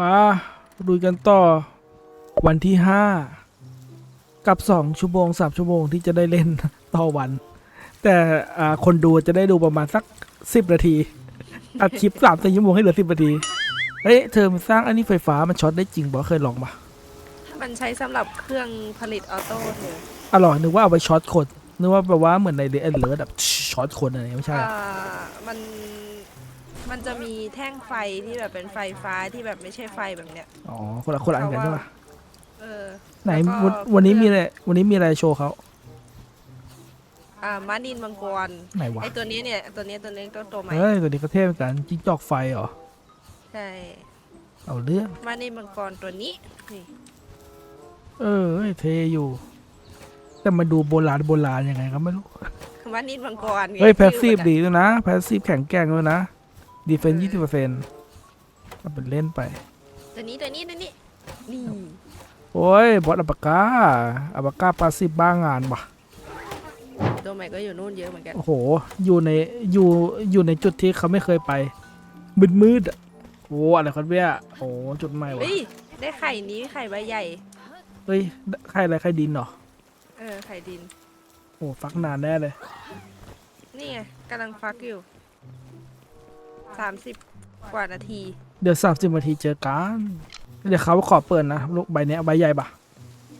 มาดูกันต่อ วันที่ห้ากับสองชั่วโมงสามชั่วโมงที่จะได้เล่นต่อวัน แต่อ่าคนดูจะได้ดูประมาณสักสิบนาทีอัดคลิปสามสี่ชั่วโมงให้เหลือสิบนาทีเฮ้ยเธอมันสร้างอันนี้ไฟฟ้ามันช็อตได้จริงบอกเคยลองปะมันใช้สำหรับเครื่องผลิตออโต้เธออร่อยนึกว่าเอาไปช็อตคนนึกว่าแบบว่าเหมือนในเดนเลิร์แบบช็อตคนอะไรไม่ใช่อ่ามัน มันจะมีแท่งไฟที่แบบเป็นไฟฟ้าที่แบบไม่ใช่ไฟแบบเนี้ย อ๋อคนละคนละอันกันใช่ปะเออไหนแล้วก็วันวันนี้มีอะไรวันนี้มีอะไรโชว์เขาอ่ามานินมังกรไหนวะไอตัวนี้เนี่ยตัวนี้ตัวนี้ตัวโตใหม่เฮ้ยตัวนี้ก็เท่เหมือนกันจิ้งจอกไฟเหรอใช่เอาเรื่องมานินมังกรตัวนี้นี่เออเฮ้ยเท่อยู่ แต่มาดูโบราณโบราณยังไงก็ไม่รู้มานินมังกรไงเฮ้ยแพสซีฟชื่อมันอะดีด้วยนะแพสซีฟแข็งแกร่งด้วยนะ ดีเฟนเออยี่สิบเปอร์เซ็นต์เอาเป็นเล่นไป ตัวนี้ตัวนี้ตัวนี้นี่โอ้ยบอสอัปปากาอัปปากาปาซีฟบ้างานว่ะ ตัวใหม่ก็อยู่นู่นเยอะเหมือนกันโอ้โห อยู่ใน อยู่ อยู่ในจุดที่เขาไม่เคยไป มืดมืดๆอะโอ้อะไรครับเนี่ยโอ้จุดใหม่วะเฮ้ยได้ไข่นี้ไข่ใบใหญ่ เฮ้ย ใครอะไรใครดินเหรอ เออไข่ดิน โอ้ฟักนานแน่เลย นี่ไงกำลังฟักอยู่ สามสิบกว่านาที เดี๋ยวสามสิบนาทีเจอกัน เดี๋ยวเขาขอเปิดนะลูกใบเนี้ยใบใหญ่ปะ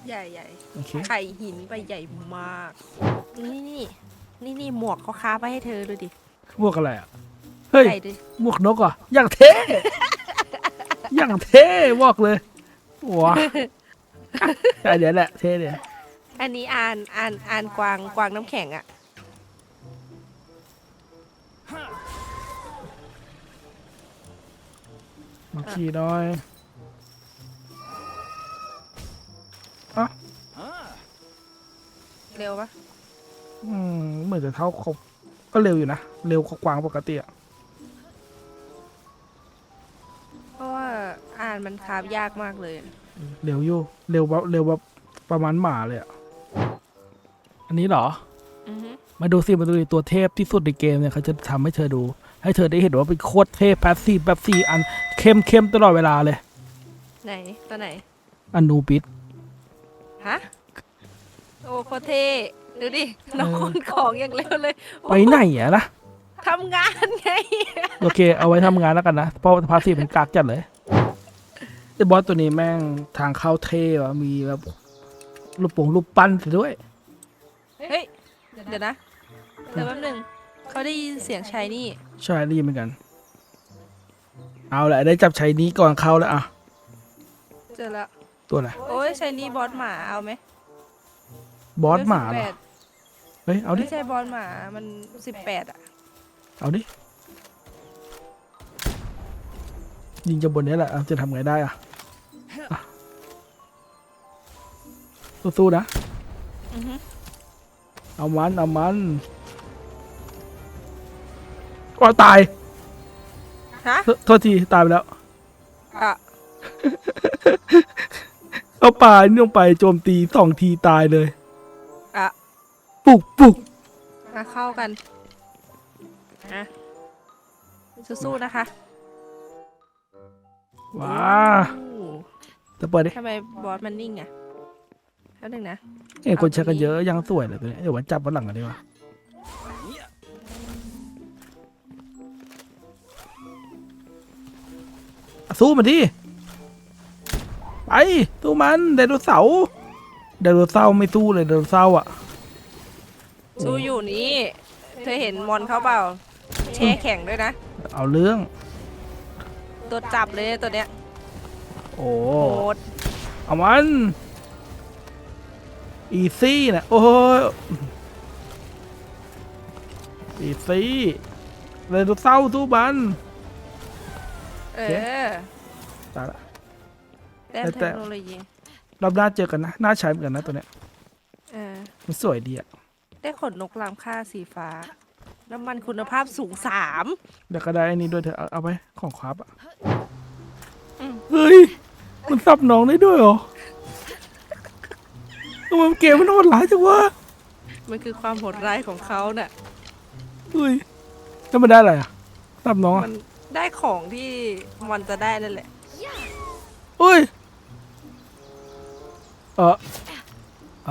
ใหญ่ใหญ่โอเคไข่หินใบใหญ่มาก นี่นี่นี่นี่หมวกเขาค้าไปให้เธอดูดิพวกอะไรอะ เฮ้ย ใส่ดิหมวกนกเหรอะอย่างเท่ อย่างเท่บอกเลยว้าแต่เดี๋ยวแหละ เท่เดี๋ยวอันนี้อ่านอ่านอ่านกวางกวางน้ำแข็งอะ มาขี่หน้อยเร็วปะอืมเหมือนจะเท่าเขาก็เร็วอยู่นะ เร็วกว่ากวางปกติอะเพราะว่าอ่านมันคาบยากมากเลย เร็วอยู่ เร็วแบบเร็วแบบประมาณหมาเลยอะอันนี้เหรอ อือฮึมาดูสิมาดูดิตัวเทพที่สุดในเกมเนี่ยเขาจะทำให้เธอดู ให้เธอได้เห็นว่าเป็นโคตรเทพแพสซีฟแบบสี่อันเข้มเข้มตลอดเวลาเลย ไหนตัวไหน อันนูบิดฮะ โอ้โคตรเท่ดูดิน้องคนของอย่างเร็วเลยโอ้ไปไหนอะนะทำงานไง โอเค เอาไว้ทำงานแล้วกันนะ เพราะพาสซีฟเป็นกากจัดเลยไอ้บอสตัวนี้แม่งทางเข้าเท่ว่ะมีแบบรูปโป่งรูปปั้นซะด้วย เฮ้ย เดี๋ยวนะ เดี๋ยวแป๊บหนึง เขาได้ยินเสียงชายนี่ใช่รีบเหมือนกัน เอาแหละได้จับใช้นี้ก่อนเข้าแล้วอะ เจอแล้วตัวอะไรโอ้ยชายนี่บอสหมาเอาไหมบอสหมาเหรเวอลสิบแปดเฮ้ยเอาดิ ไม่ใช่บอสหมามันสิบแปดอะเอาดิ ยิงจะบนนี้แหละเอาจะทำไงได้อะอะสู้ๆนะ อือฮึเอามัน เอามัน ก็ตาย ฮะโทโทษที ตายไปแล้ว อะเอาปลานี่ลงไปโจมตีสองทีตายเลย อะปุกปุกมาเข้ากันอะสู้ๆนะคะว้าจะเปิดดิทำไมบอสมันนิ่งอะแป๊บหนึงนะเห็นคนใช้กันเยอะยังสวยเลยตัวเนี้ยเดี๋ยววันจับวันหลังกันดีกว่า สู้มันดิไปสู้มันไดโนเสาร์ไดโนเสาร์ไม่สู้เลยไดโนเสาร์อะสู้อยู่นี่เธอเห็นมอนเขาเปล่าแช่แข็งด้วยนะ เอาเรื่อง ตัวจับเลยตัวเนี้ย โอ้โหดเอามัน อีซี่นะโอ้ยอีซี่ไดโนเสาร์สู้มัน เอโอเคอ ตายละ แต้มแต่ เทคโนโลยีรอบหน้าเจอกันนะน่าใช้เหมือนกันนะตัวเนี้ยเออมันสวยดีอะได้ขนนกลามค่าสีฟ้า น้ำมันคุณภาพสูงสามเดี๋ยวก็ได้อันนี้ด้วยเถอะเอาเอาไปของครับอะอืมเฮ้ยมันซับน้องได้ด้วยเหรอทำไมเกมมันโหดร้ายจังวะมันคือความโหดร้ายของเขาเนี่ยเฮ้ยแล้วมันได้อะไรอะซับน้องอะมันได้ของที่มอนจะได้นั่นแหละ อุ้ยเออเอ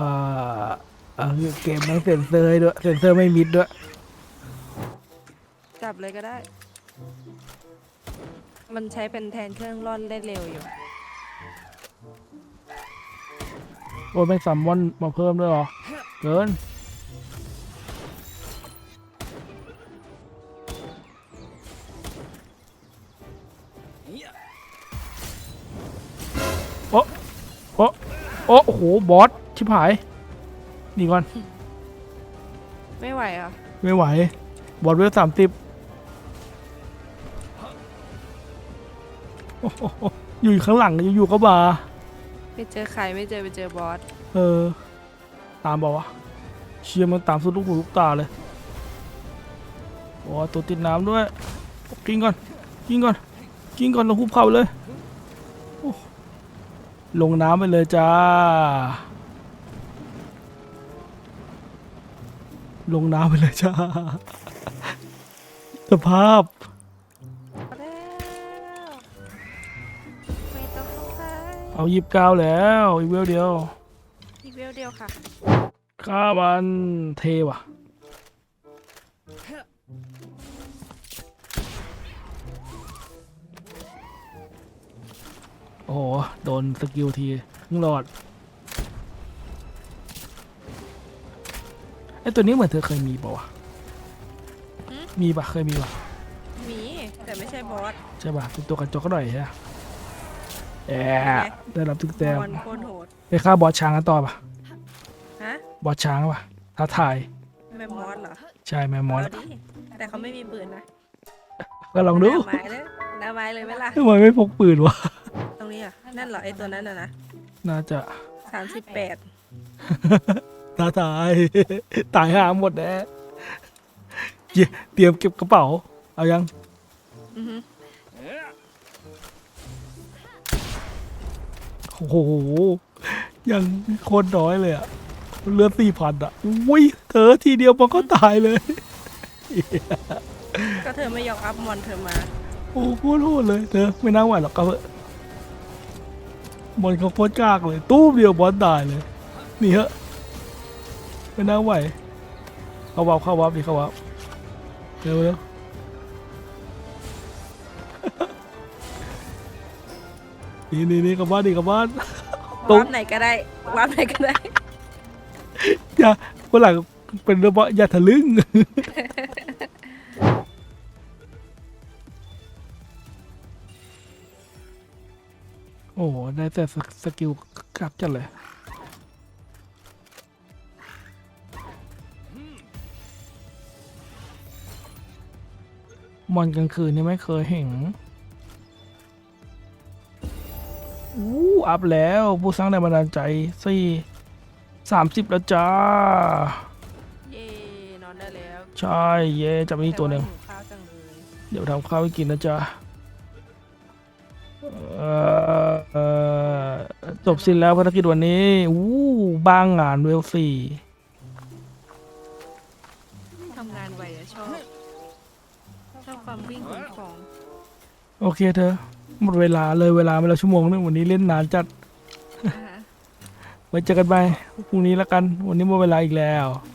อเออเกมมันเซ็นเซอร์ให้ด้วย เซ็นเซอร์ไม่มิดด้วย จับเลยก็ได้ มันใช้เป็นแทนเครื่องร่อนได้เร็วอยู่ โอ้ยแม่งซัมมอนมาเพิ่มด้วยเหรอ เกินโโอ้โอ้โห บอส ชิบหาย นี่ก่อน ไม่ไหวเหรอะไม่ไหว บอสเวลสามสิบอยู่ข้างหลังอยู่ๆก็มาไม่เจอใครไม่เจอไปเจอบอส เออ ตามบอกว่าวะเชียร์มันตามสุดลูกหูลูกตาเลยโอ้ตัวติดน้ำด้วย กินก่อน กินก่อน กินก่อนลงหุบเขาเลยโอ้ ลงน้ำไปเลยจ้า ลงน้ำไปเลยจ้า สภาพ แล้วไม่ต้องเข้าใครเอายิบเก้าแล้ว อีกเวลเดียวอีกเวลเดียวค่ะ ข้ามันเทว่ะ โอ้โห โดนสกิลทีครึ่งหลอดไอตัวนี้เหมือนเธอเคยมีป่าวะหืม มีปะเคยมีปะหมีแต่ไม่ใช่บอส ใช่ปะเป็นตัวกันจกก็หน่อยใช่ปะแอะได้รับทุกแต้มบอลโคตรโหดไปฆ่าบอสช้างกันต่อปะฮะบอสช้างปะท้าทายแม่มอสเหรอใช่แมมมอสเอาดิแต่เขาไม่มีปืนนะก็ลองดูหน้าไม้เลยหน้าไม้เลยไหมล่ะทำไมไม่พกปืนวะต รงนี้อะ นั่นเหรอไอตัวนั้นน่ะนะน่าจะ สามสิบแปดตาตาย ตายหาหมดแน่เย้เตรียมเก็บกระเป๋า เอายังอือฮึโอ้โห ยังโคนน้อยเลยอะเลือดสี่พันอะอุ้ยเธอทีเดียวมันก็ตายเลย ก็เธอไม่ยอมอัพมอนเธอมา โอ้โหโคตรโหดเลย เธอไม่น่าไหวหรอกก็เถอะ บอลเขาโคตรกากเลย ตู้มเดียวบอลตายเลยนี่เหอะไม่น่าไหวเข้าวับเข้าวับดิเข้าวับเร็วเร็วนี่นี่นี่กลับบ้านดิกลับบ้านตรงวาร์ปไหนก็ได้วาร์ปไหนก็ได้อย่าคนหลังเป็นระเบาะอย่าทะลึ่ง ได้แต่สสกิลกักจังเลยมอนกลางคืนนี่ไม่เคยเห็นอู้อัพแล้วผู้สร้างแรงบันดาลใจสี่สามสิบแล้วจ้า เย่นอนได้แล้ว ใช่ เย่จับมีตัวหนึ่งแาหิวข้าวจังเลยเดี๋ยวทำข้าวให้กินนะจ๊ะ เอ่อเอ่อจบสิ้นแล้วภารกิจวันนี้อู้บ้างงานเวลสี่ทำงานไวอะชอบ ชอบความวิ่งของของ โอเคเธอ หมดเวลาเลยเวลาไปแล้วชั่วโมงนึงวันนี้เล่นนานจัดอ่าฮะไว้เจอกันไปพรุ่งนี้แล้วกัน วันนี้หมดเวลาอีกแล้วค